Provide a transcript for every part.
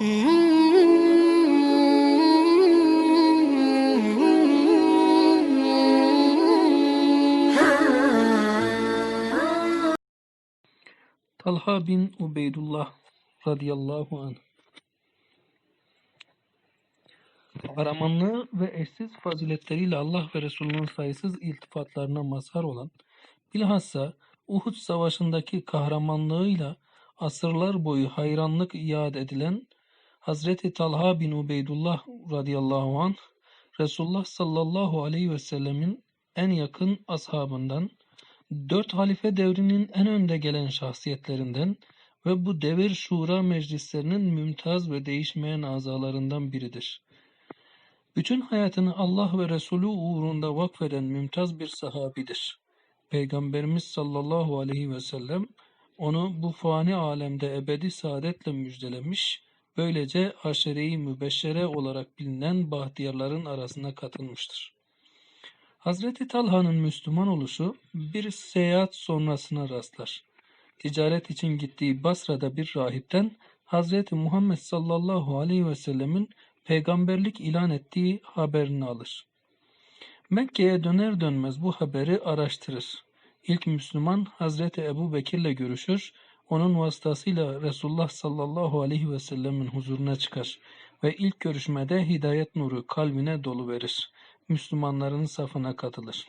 Talha bin Ubeydullah radıyallahu anh. Kahramanlığı ve eşsiz faziletleriyle Allah ve Resulünün sayısız iltifatlarına mazhar olan, bilhassa Uhud Savaşı'ndaki kahramanlığıyla asırlar boyu hayranlık iade edilen Hazreti Talha bin Ubeydullah radıyallahu anh, Resulullah sallallahu aleyhi ve sellemin en yakın ashabından, dört halife devrinin en önde gelen şahsiyetlerinden ve bu devir şura meclislerinin mümtaz ve değişmeyen azalarından biridir. Bütün hayatını Allah ve Resulü uğrunda vakfeden mümtaz bir sahabidir. Peygamberimiz sallallahu aleyhi ve sellem onu bu fani alemde ebedi saadetle müjdelemiş, böylece aşere-i mübeşşere olarak bilinen bahtiyarların arasına katılmıştır. Hazreti Talha'nın Müslüman oluşu bir seyahat sonrasına rastlar. Ticaret için gittiği Basra'da bir rahipten Hazreti Muhammed sallallahu aleyhi ve sellemin peygamberlik ilan ettiği haberini alır. Mekke'ye döner dönmez bu haberi araştırır. İlk Müslüman Hazreti Ebu Bekir'le görüşür, onun vasıtasıyla Resulullah sallallahu aleyhi ve sellemin huzuruna çıkar ve ilk görüşmede hidayet nuru kalbine dolu verir. Müslümanların safına katılır.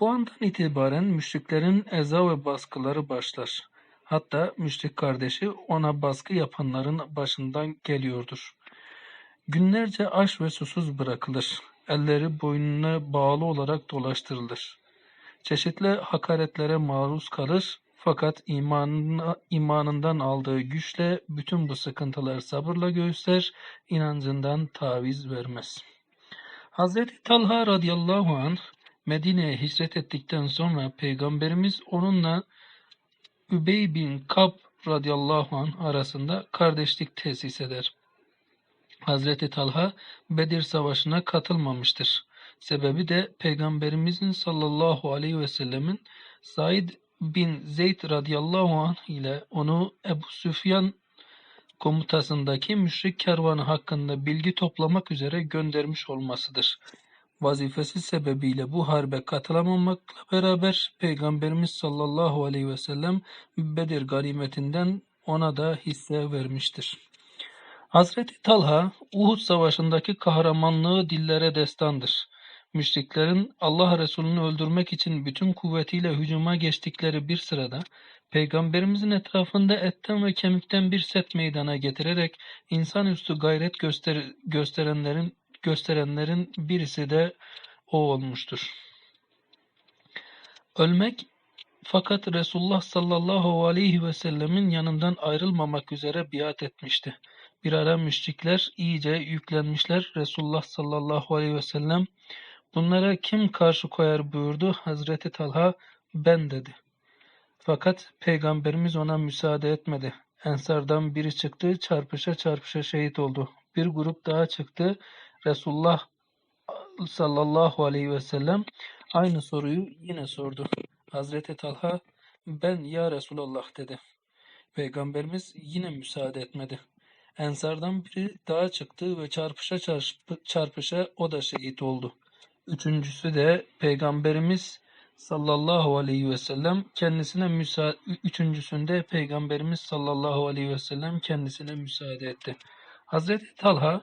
Bu andan itibaren müşriklerin eza ve baskıları başlar. Hatta müşrik kardeşi ona baskı yapanların başından geliyordur. Günlerce aç ve susuz bırakılır. Elleri boynuna bağlı olarak dolaştırılır. Çeşitli hakaretlere maruz kalır fakat imanına, imanından aldığı güçle bütün bu sıkıntılar sabırla göğüsler, inancından taviz vermez. Hazreti Talha radıyallahu anh Medine'ye hicret ettikten sonra Peygamberimiz onunla Übey bin Kab radıyallahu anh arasında kardeşlik tesis eder. Hazreti Talha Bedir Savaşı'na katılmamıştır. Sebebi de Peygamberimizin sallallahu aleyhi ve sellemin Said bin Zeyd radıyallahu anh ile onu Ebu Süfyan komutasındaki müşrik kervanı hakkında bilgi toplamak üzere göndermiş olmasıdır. Vazifesi sebebiyle bu harbe katılamamakla beraber Peygamberimiz sallallahu aleyhi ve sellem Bedir ganimetinden ona da hisse vermiştir. Hazreti Talha, Uhud Savaşı'ndaki kahramanlığı dillere destandır. Müşriklerin Allah Resulü'nü öldürmek için bütün kuvvetiyle hücuma geçtikleri bir sırada, Peygamberimizin etrafında etten ve kemikten bir set meydana getirerek insanüstü gayret göster gösterenlerin gösterenlerin birisi de o olmuştur. Ölmek fakat Resulullah sallallahu aleyhi ve sellemin yanından ayrılmamak üzere biat etmişti. Bir ara müşrikler iyice yüklenmişler. Resulullah sallallahu aleyhi ve sellem bunlara kim karşı koyar buyurdu. Hazreti Talha ben dedi. Fakat Peygamberimiz ona müsaade etmedi. Ensardan biri çıktı, çarpışa çarpışa şehit oldu. Bir grup daha çıktı. Resulullah sallallahu aleyhi ve sellem aynı soruyu yine sordu. Hazreti Talha ben ya Resulallah dedi. Peygamberimiz yine müsaade etmedi. Ensardan biri daha çıktı ve çarpışa çarpışa o da şehit oldu. Üçüncüsü de Peygamberimiz sallallahu aleyhi ve sellem kendisine müsaade üçüncüsünde Peygamberimiz sallallahu aleyhi ve sellem kendisine müsaade etti. Hazreti Talha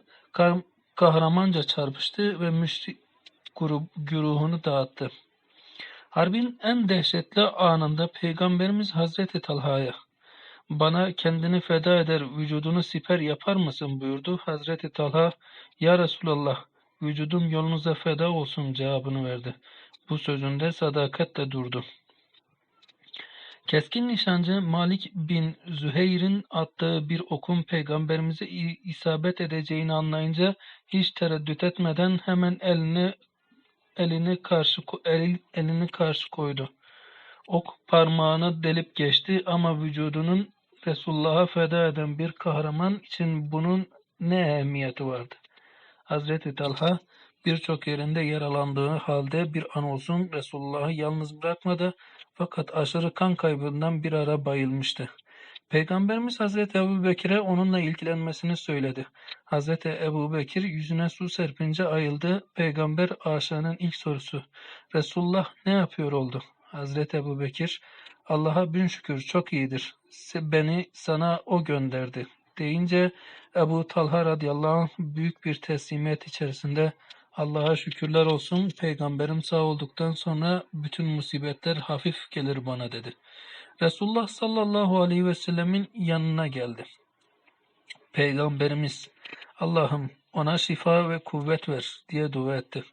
kahramanca çarpıştı ve müşrik grup, güruhunu dağıttı. Harbin en dehşetli anında Peygamberimiz Hazreti Talha'ya bana kendini feda eder, vücudunu siper yapar mısın buyurdu. Hazreti Talha, Ya Resulallah, vücudum yolunuza feda olsun cevabını verdi. Bu sözünde sadakatle durdu. Keskin nişancı Malik bin Züheyr'in attığı bir okun peygamberimize isabet edeceğini anlayınca hiç tereddüt etmeden hemen elini elini karşı el, elini karşı koydu. Ok parmağını delip geçti ama vücudunun Resulullah'a feda eden bir kahraman için bunun ne ehemmiyeti vardı? Hazreti Talha birçok yerinde yaralandığı halde bir an olsun Resulullah'ı yalnız bırakmadı fakat aşırı kan kaybından bir ara bayılmıştı. Peygamberimiz Hazreti Ebubekir'e onunla ilgilenmesini söyledi. Hazreti Ebubekir yüzüne su serpince ayıldı. Peygamber aşağının ilk sorusu. Resulullah ne yapıyor oldu? Hazreti Ebubekir Allah'a bin şükür çok iyidir. Beni sana o gönderdi. Deyince Ebu Talha radıyallahu anh büyük bir teslimiyet içerisinde Allah'a şükürler olsun peygamberim sağ olduktan sonra bütün musibetler hafif gelir bana dedi. Resulullah sallallahu aleyhi ve sellemin yanına geldi. Peygamberimiz Allah'ım ona şifa ve kuvvet ver diye dua etti.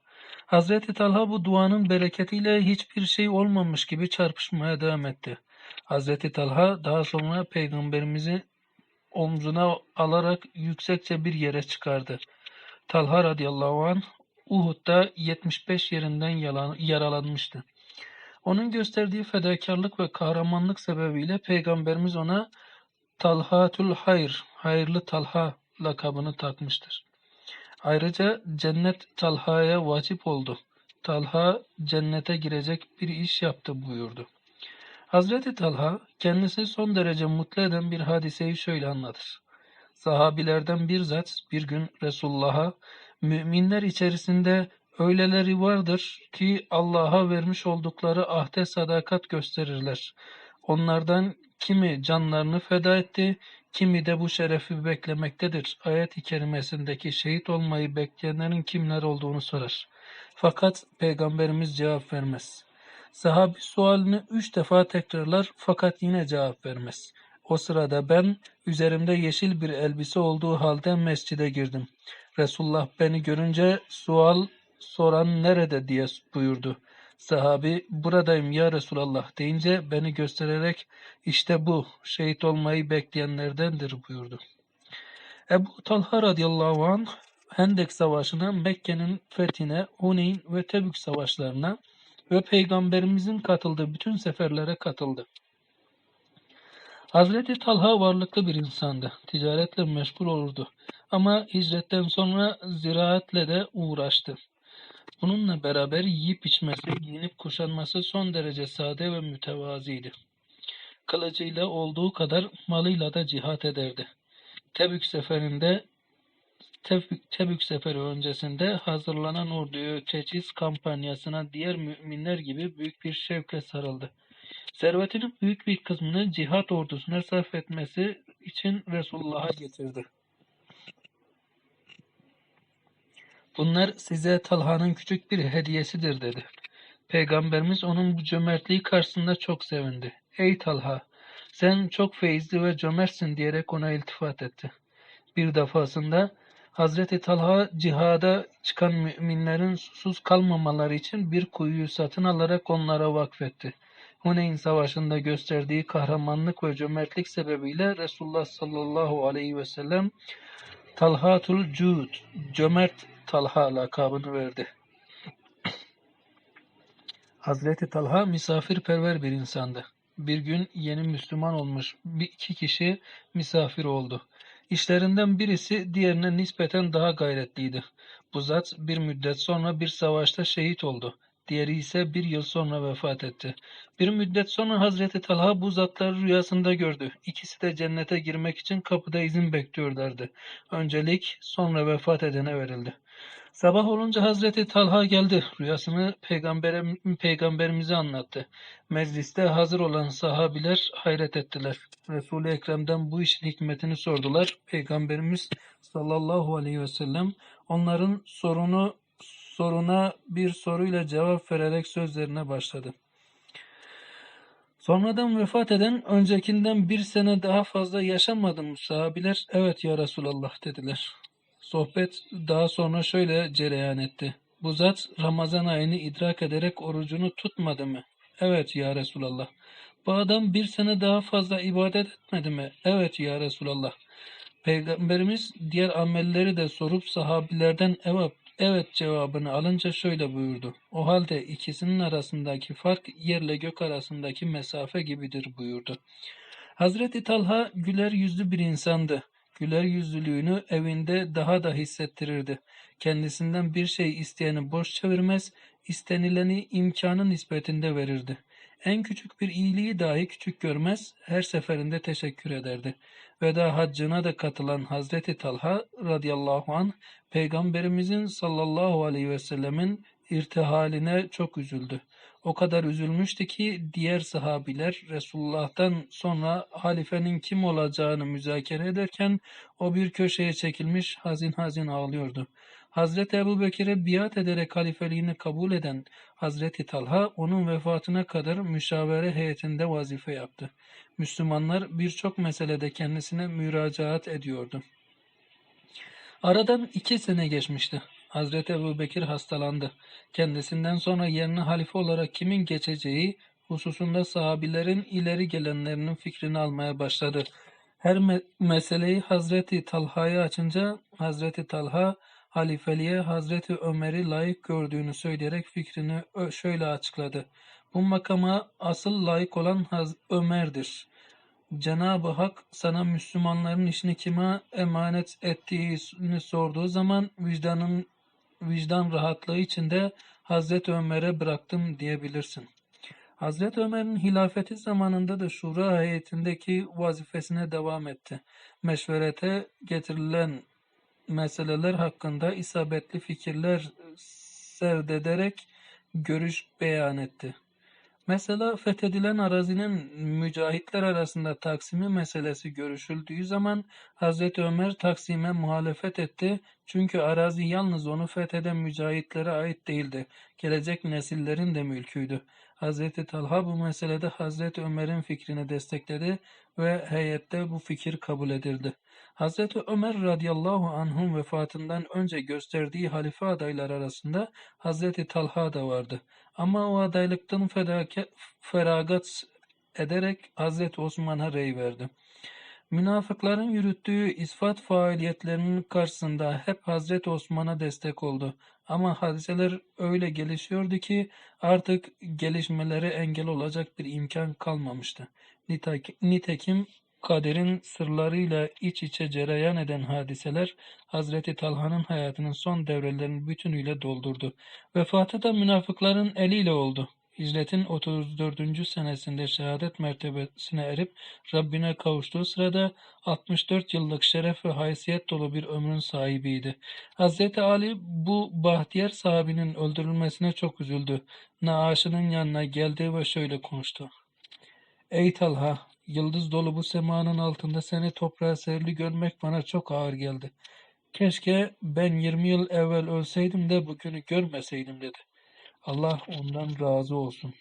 Hazreti Talha bu duanın bereketiyle hiçbir şey olmamış gibi çarpışmaya devam etti. Hazreti Talha daha sonra peygamberimizi omzuna alarak yüksekçe bir yere çıkardı. Talha radıyallahu anh Uhud'da 75 yerinden yalan- yaralanmıştı. Onun gösterdiği fedakarlık ve kahramanlık sebebiyle Peygamberimiz ona Talhatül Hayr, hayırlı Talha lakabını takmıştır. Ayrıca cennet Talha'ya vacip oldu. Talha cennete girecek bir iş yaptı buyurdu. Hazreti Talha kendisi son derece mutlu eden bir hadiseyi şöyle anlatır. Sahabilerden bir zat bir gün Resulullah'a müminler içerisinde öyleleri vardır ki Allah'a vermiş oldukları ahde sadakat gösterirler. Onlardan kimi canlarını feda etti, kimi de bu şerefi beklemektedir. Ayet-i kerimesindeki şehit olmayı bekleyenlerin kimler olduğunu sorar. Fakat Peygamberimiz cevap vermez. Sahabi sualini üç defa tekrarlar fakat yine cevap vermez. O sırada ben üzerimde yeşil bir elbise olduğu halde mescide girdim. Resulullah beni görünce sual soran nerede diye buyurdu. Sahabi buradayım ya Resulallah deyince beni göstererek işte bu şehit olmayı bekleyenlerdendir buyurdu. Ebu Talha radıyallahu anh Hendek Savaşı'na, Mekke'nin fethine, Huneyn ve Tebük savaşlarına ve Peygamberimizin katıldığı bütün seferlere katıldı. Hazreti Talha varlıklı bir insandı. Ticaretle meşgul olurdu. Ama hicretten sonra ziraatle de uğraştı. Bununla beraber yiyip içmesi, giyinip kuşanması son derece sade ve mütevaziydi. Kılıcıyla olduğu kadar malıyla da cihat ederdi. Tebük seferinde Tebük, seferi öncesinde hazırlanan orduyu teçhiz kampanyasına diğer müminler gibi büyük bir şevkle sarıldı. Servetinin büyük bir kısmını cihat ordusuna sarf etmesi için Resulullah'a getirdi. Bunlar size Talha'nın küçük bir hediyesidir dedi. Peygamberimiz onun bu cömertliği karşısında çok sevindi. Ey Talha! Sen çok feyizli ve cömertsin diyerek ona iltifat etti. Bir defasında Hazreti Talha cihada çıkan müminlerin susuz kalmamaları için bir kuyuyu satın alarak onlara vakfetti. Huneyn Savaşı'nda gösterdiği kahramanlık ve cömertlik sebebiyle Resulullah sallallahu aleyhi ve sellem Talhatul Cud, cömert Talha lakabını verdi. Hazreti Talha misafirperver bir insandı. Bir gün yeni Müslüman olmuş bir iki kişi misafir oldu. İşlerinden birisi diğerine nispeten daha gayretliydi. Bu zat bir müddet sonra bir savaşta şehit oldu. Diğeri ise bir yıl sonra vefat etti. Bir müddet sonra Hazreti Talha bu zatları rüyasında gördü. İkisi de cennete girmek için kapıda izin bekliyorlardı. Öncelik sonra vefat edene verildi. Sabah olunca Hazreti Talha geldi. Rüyasını peygambere, peygamberimize anlattı. Mecliste hazır olan sahabiler hayret ettiler. Resul-i Ekrem'den bu işin hikmetini sordular. Peygamberimiz sallallahu aleyhi ve sellem onların sorunu soruna bir soruyla cevap vererek sözlerine başladı. Sonradan vefat eden öncekinden bir sene daha fazla yaşamadı mı sahabiler? Evet ya Resulallah dediler. Sohbet daha sonra şöyle cereyan etti. Bu zat Ramazan ayını idrak ederek orucunu tutmadı mı? Evet ya Resulallah. Bu adam bir sene daha fazla ibadet etmedi mi? Evet ya Resulallah. Peygamberimiz diğer amelleri de sorup sahabilerden evet, evet cevabını alınca şöyle buyurdu. O halde ikisinin arasındaki fark yerle gök arasındaki mesafe gibidir buyurdu. Hazreti Talha güler yüzlü bir insandı. Güler yüzlülüğünü evinde daha da hissettirirdi. Kendisinden bir şey isteyeni boş çevirmez, istenileni imkanı nispetinde verirdi. En küçük bir iyiliği dahi küçük görmez, her seferinde teşekkür ederdi. Veda haccına da katılan Hazreti Talha radıyallahu anh, Peygamberimizin sallallahu aleyhi ve sellemin irtihaline çok üzüldü. O kadar üzülmüştü ki diğer sahabiler Resulullah'tan sonra halifenin kim olacağını müzakere ederken o bir köşeye çekilmiş hazin hazin ağlıyordu. Hazreti Ebu Bekir'e biat ederek halifeliğini kabul eden Hazreti Talha onun vefatına kadar müşavere heyetinde vazife yaptı. Müslümanlar birçok meselede kendisine müracaat ediyordu. Aradan iki sene geçmişti. Hazreti Ebu Bekir hastalandı. Kendisinden sonra yerine halife olarak kimin geçeceği hususunda sahabilerin ileri gelenlerinin fikrini almaya başladı. Her me- meseleyi Hazreti Talha'ya açınca Hazreti Talha halifeliğe Hazreti Ömer'i layık gördüğünü söyleyerek fikrini şöyle açıkladı. Bu makama asıl layık olan Haz- Ömer'dir. Cenab-ı Hak sana Müslümanların işini kime emanet ettiğini sorduğu zaman vicdanın vicdan rahatlığı içinde Hazreti Ömer'e bıraktım diyebilirsin. Hazreti Ömer'in hilafeti zamanında da şura heyetindeki vazifesine devam etti. Meşverete getirilen meseleler hakkında isabetli fikirler serdederek görüş beyan etti. Mesela fethedilen arazinin mücahitler arasında taksimi meselesi görüşüldüğü zaman Hazreti Ömer taksime muhalefet etti. Çünkü arazi yalnız onu fetheden mücahitlere ait değildi. Gelecek nesillerin de mülküydü. Hazreti Talha bu meselede Hazreti Ömer'in fikrini destekledi ve heyette bu fikir kabul edildi. Hazreti Ömer radıyallahu anh'ın vefatından önce gösterdiği halife adaylar arasında Hazreti Talha da vardı. Ama o adaylıktan feragat ederek Hazreti Osman'a rey verdi. Münafıkların yürüttüğü ispat faaliyetlerinin karşısında hep Hazreti Osman'a destek oldu. Ama hadiseler öyle gelişiyordu ki artık gelişmelere engel olacak bir imkan kalmamıştı. Nitek- Nitekim kaderin sırlarıyla iç içe cereyan eden hadiseler Hazreti Talha'nın hayatının son devrelerini bütünüyle doldurdu. Vefatı da münafıkların eliyle oldu. Hicretin 34. senesinde şehadet mertebesine erip Rabbine kavuştuğu sırada 64 yıllık şeref ve haysiyet dolu bir ömrün sahibiydi. Hazreti Ali bu bahtiyar sahabinin öldürülmesine çok üzüldü. Naaşının yanına geldi ve şöyle konuştu. Ey Talha, yıldız dolu bu semanın altında seni toprağa serili görmek bana çok ağır geldi. Keşke ben 20 yıl evvel ölseydim de bugünü görmeseydim dedi. Allah ondan razı olsun.